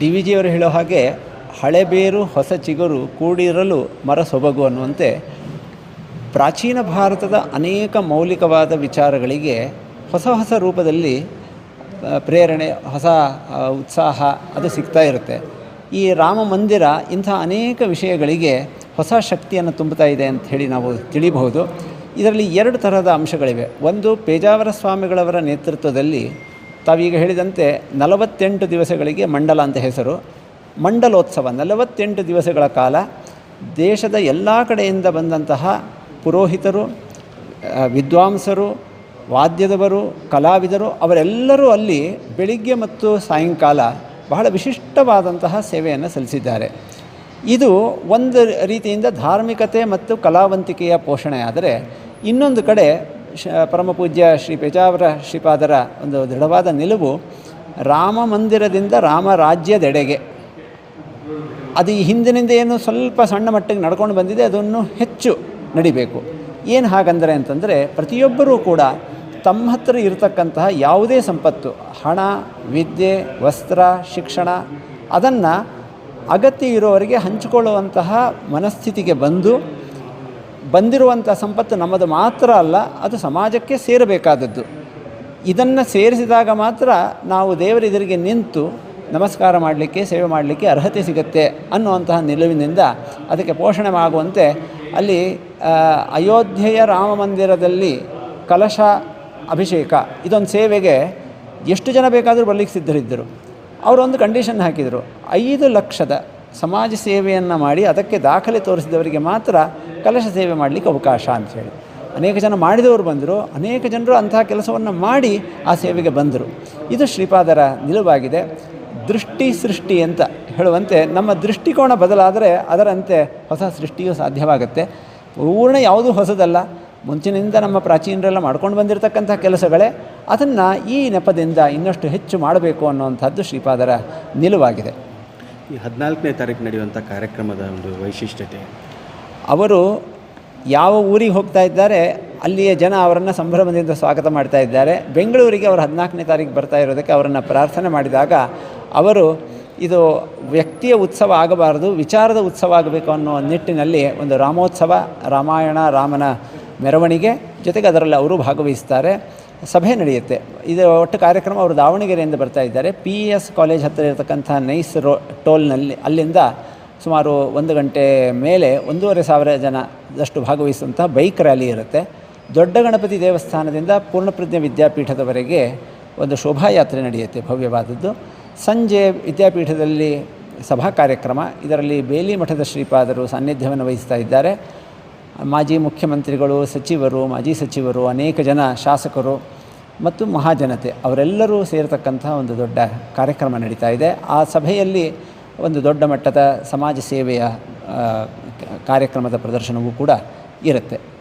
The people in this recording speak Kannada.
ಡಿ ವಿ ಜಿಯವರು ಹೇಳೋ ಹಾಗೆ ಹಳೆಬೇರು ಹೊಸ ಚಿಗುರು ಕೂಡಿರಲು ಮರ ಸೊಬಗು ಅನ್ನುವಂತೆ ಪ್ರಾಚೀನ ಭಾರತದ ಅನೇಕ ಮೌಲಿಕವಾದ ವಿಚಾರಗಳಿಗೆ ಹೊಸ ಹೊಸ ರೂಪದಲ್ಲಿ ಪ್ರೇರಣೆ, ಹೊಸ ಉತ್ಸಾಹ ಅದು ಸಿಗ್ತಾ ಇರುತ್ತೆ. ಈ ರಾಮ ಮಂದಿರ ಇಂಥ ಅನೇಕ ವಿಷಯಗಳಿಗೆ ಹೊಸ ಶಕ್ತಿಯನ್ನು ತುಂಬುತ್ತಾ ಇದೆ ಅಂತ ಹೇಳಿ ನಾವು ತಿಳಿಬಹುದು. ಇದರಲ್ಲಿ ಎರಡು ತರಹದ ಅಂಶಗಳಿವೆ. ಒಂದು ಪೇಜಾವರ ಸ್ವಾಮಿಗಳವರ ನೇತೃತ್ವದಲ್ಲಿ ತಾವೀಗ ಹೇಳಿದಂತೆ ನಲವತ್ತೆಂಟು ದಿವಸಗಳಿಗೆ ಮಂಡಲ ಅಂತ ಹೆಸರು. ಮಂಡಲೋತ್ಸವ, ನಲವತ್ತೆಂಟು ದಿವಸಗಳ ಕಾಲ ದೇಶದ ಎಲ್ಲ ಕಡೆಯಿಂದ ಬಂದಂತಹ ಪುರೋಹಿತರು ವಿದ್ವಾಂಸರು, ವಾದ್ಯದವರು, ಕಲಾವಿದರು, ಅವರೆಲ್ಲರೂ ಅಲ್ಲಿ ಬೆಳಿಗ್ಗೆ ಮತ್ತು ಸಾಯಂಕಾಲ ಬಹಳ ವಿಶಿಷ್ಟವಾದಂತಹ ಸೇವೆಯನ್ನು ಸಲ್ಲಿಸಿದ್ದಾರೆ. ಇದು ಒಂದು ರೀತಿಯಿಂದ ಧಾರ್ಮಿಕತೆ ಮತ್ತು ಕಲಾವಂತಿಕೆಯ ಪೋಷಣೆ ಆದರೆ ಇನ್ನೊಂದು ಕಡೆ ಪರಮಪೂಜ್ಯ ಶ್ರೀ ಪೇಜಾವರ ಶ್ರೀಪಾದರ ಒಂದು ದೃಢವಾದ ನಿಲುವು ರಾಮ ಮಂದಿರದಿಂದ ರಾಮ ರಾಜ್ಯದೆಡೆಗೆ. ಅದು ಈ ಹಿಂದಿನಿಂದ ಏನು ಸ್ವಲ್ಪ ಸಣ್ಣ ಮಟ್ಟಿಗೆ ನಡ್ಕೊಂಡು ಬಂದಿದೆ, ಅದನ್ನು ಹೆಚ್ಚು ನಡಿಬೇಕು. ಏನು ಹಾಗಂದರೆ ಅಂತಂದರೆ, ಪ್ರತಿಯೊಬ್ಬರೂ ಕೂಡ ತಮ್ಮ ಹತ್ರ ಇರತಕ್ಕಂತಹ ಯಾವುದೇ ಸಂಪತ್ತು, ಹಣ, ವಿದ್ಯೆ, ವಸ್ತ್ರ, ಶಿಕ್ಷಣ, ಅದನ್ನು ಅಗತ್ಯ ಇರೋವರಿಗೆ ಹಂಚಿಕೊಳ್ಳುವಂತಹ ಮನಸ್ಥಿತಿಗೆ ಬಂದು ಬಂದಿರುವಂಥ ಸಂಪತ್ತು ನಮ್ಮದು ಮಾತ್ರ ಅಲ್ಲ, ಅದು ಸಮಾಜಕ್ಕೆ ಸೇರಬೇಕಾದದ್ದು. ಇದನ್ನು ಸೇರಿಸಿದಾಗ ಮಾತ್ರ ನಾವು ದೇವರ ಎದುರಿಗೆ ನಿಂತು ನಮಸ್ಕಾರ ಮಾಡಲಿಕ್ಕೆ, ಸೇವೆ ಮಾಡಲಿಕ್ಕೆ ಅರ್ಹತೆ ಸಿಗುತ್ತೆ ಅನ್ನುವಂತಹ ನಿಲುವಿನಿಂದ ಅದಕ್ಕೆ ಪೋಷಣೆ ಆಗುವಂತೆ ಅಲ್ಲಿ ಅಯೋಧ್ಯೆಯ ರಾಮ ಮಂದಿರದಲ್ಲಿ ಕಲಶ ಅಭಿಷೇಕ, ಇದೊಂದು ಸೇವೆಗೆ ಎಷ್ಟು ಜನ ಬೇಕಾದರೂ ಬರಲಿಕ್ಕೆ ಸಿದ್ಧರಿದ್ದರು. ಅವರೊಂದು ಕಂಡೀಷನ್ ಹಾಕಿದರು. ಐದು ಲಕ್ಷದ ಸಮಾಜ ಸೇವೆಯನ್ನು ಮಾಡಿ ಅದಕ್ಕೆ ದಾಖಲೆ ತೋರಿಸಿದವರಿಗೆ ಮಾತ್ರ ಕಲಶ ಸೇವೆ ಮಾಡಲಿಕ್ಕೆ ಅವಕಾಶ ಅಂತ ಹೇಳಿ. ಅನೇಕ ಜನ ಮಾಡಿದವರು ಬಂದರು, ಅನೇಕ ಜನರು ಅಂತಹ ಕೆಲಸವನ್ನು ಮಾಡಿ ಆ ಸೇವೆಗೆ ಬಂದರು. ಇದು ಶ್ರೀಪಾದರ ನಿಲುವಾಗಿದೆ. ದೃಷ್ಟಿ ಸೃಷ್ಟಿ ಅಂತ ಹೇಳುವಂತೆ ನಮ್ಮ ದೃಷ್ಟಿಕೋನ ಬದಲಾದರೆ ಅದರಂತೆ ಹೊಸ ಸೃಷ್ಟಿಯೂ ಸಾಧ್ಯವಾಗುತ್ತೆ. ಪೂರ್ಣ ಯಾವುದೂ ಹೊಸದಲ್ಲ. ಮುಂಚಿನಿಂದ ನಮ್ಮ ಪ್ರಾಚೀನರೆಲ್ಲ ಮಾಡ್ಕೊಂಡು ಬಂದಿರತಕ್ಕಂಥ ಕೆಲಸಗಳೇ. ಅದನ್ನು ಈ ನೆಪದಿಂದ ಇನ್ನಷ್ಟು ಹೆಚ್ಚು ಮಾಡಬೇಕು ಅನ್ನುವಂಥದ್ದು ಶ್ರೀಪಾದರ ನಿಲುವಾಗಿದೆ. ಈ ಹದಿನಾಲ್ಕನೇ ತಾರೀಕು ನಡೆಯುವಂಥ ಕಾರ್ಯಕ್ರಮದ ಒಂದು ವೈಶಿಷ್ಟ್ಯತೆ ಅವರು ಯಾವ ಊರಿಗೆ ಹೋಗ್ತಾ ಇದ್ದಾರೆ, ಅಲ್ಲಿಯ ಜನ ಅವರನ್ನು ಸಂಭ್ರಮದಿಂದ ಸ್ವಾಗತ ಮಾಡ್ತಾ ಇದ್ದಾರೆ. ಬೆಂಗಳೂರಿಗೆ ಅವರು ಹದಿನಾಲ್ಕನೇ ತಾರೀಕು ಬರ್ತಾ ಇರೋದಕ್ಕೆ ಅವರನ್ನು ಪ್ರಾರ್ಥನೆ ಮಾಡಿದಾಗ ಅವರು ಇದು ವ್ಯಕ್ತಿಯ ಉತ್ಸವ ಆಗಬಾರದು, ವಿಚಾರದ ಉತ್ಸವ ಆಗಬೇಕು ಅನ್ನೋ ನಿಟ್ಟಿನಲ್ಲಿ ಒಂದು ರಾಮೋತ್ಸವ, ರಾಮಾಯಣ, ರಾಮನ ಮೆರವಣಿಗೆ ಜೊತೆಗೆ ಅದರಲ್ಲಿ ಅವರು ಭಾಗವಹಿಸ್ತಾರೆ. ಸಭೆ ನಡೆಯುತ್ತೆ. ಇದು ಒಟ್ಟು ಕಾರ್ಯಕ್ರಮ ಅವರು ದಾವಣಗೆರೆಯಿಂದ ಬರ್ತಾ ಇದ್ದಾರೆ. ಪಿ ಎಸ್ ಕಾಲೇಜ್ ಹತ್ತಿರ ಇರತಕ್ಕಂಥ ನೈಸ್ ರೋ, ಟೋಲ್ನಲ್ಲಿ, ಅಲ್ಲಿಂದ ಸುಮಾರು ಒಂದು ಗಂಟೆ ಮೇಲೆ ಒಂದೂವರೆ ಸಾವಿರ ಜನದಷ್ಟು ಭಾಗವಹಿಸುವಂಥ ಬೈಕ್ ರ್ಯಾಲಿ ಇರುತ್ತೆ. ದೊಡ್ಡ ಗಣಪತಿ ದೇವಸ್ಥಾನದಿಂದ ಪೂರ್ಣಪ್ರಜ್ಞೆ ವಿದ್ಯಾಪೀಠದವರೆಗೆ ಒಂದು ಶೋಭಾಯಾತ್ರೆ ನಡೆಯುತ್ತೆ ಭವ್ಯವಾದದ್ದು. ಸಂಜೆ ವಿದ್ಯಾಪೀಠದಲ್ಲಿ ಸಭಾ ಕಾರ್ಯಕ್ರಮ, ಇದರಲ್ಲಿ ಬೇಲಿ ಮಠದ ಶ್ರೀಪಾದರು ಸಾನ್ನಿಧ್ಯವನ್ನು ವಹಿಸ್ತಾ ಇದ್ದಾರೆ. ಮಾಜಿ ಮುಖ್ಯಮಂತ್ರಿಗಳು, ಸಚಿವರು, ಮಾಜಿ ಸಚಿವರು, ಅನೇಕ ಜನ ಶಾಸಕರು ಮತ್ತು ಮಹಾಜನತೆ, ಅವರೆಲ್ಲರೂ ಸೇರತಕ್ಕಂಥ ಒಂದು ದೊಡ್ಡ ಕಾರ್ಯಕ್ರಮ ನಡೀತಾ ಇದೆ. ಆ ಸಭೆಯಲ್ಲಿ ಒಂದು ದೊಡ್ಡ ಮಟ್ಟದ ಸಮಾಜ ಸೇವೆಯ ಕಾರ್ಯಕ್ರಮದ ಪ್ರದರ್ಶನವೂ ಕೂಡ ಇರುತ್ತೆ.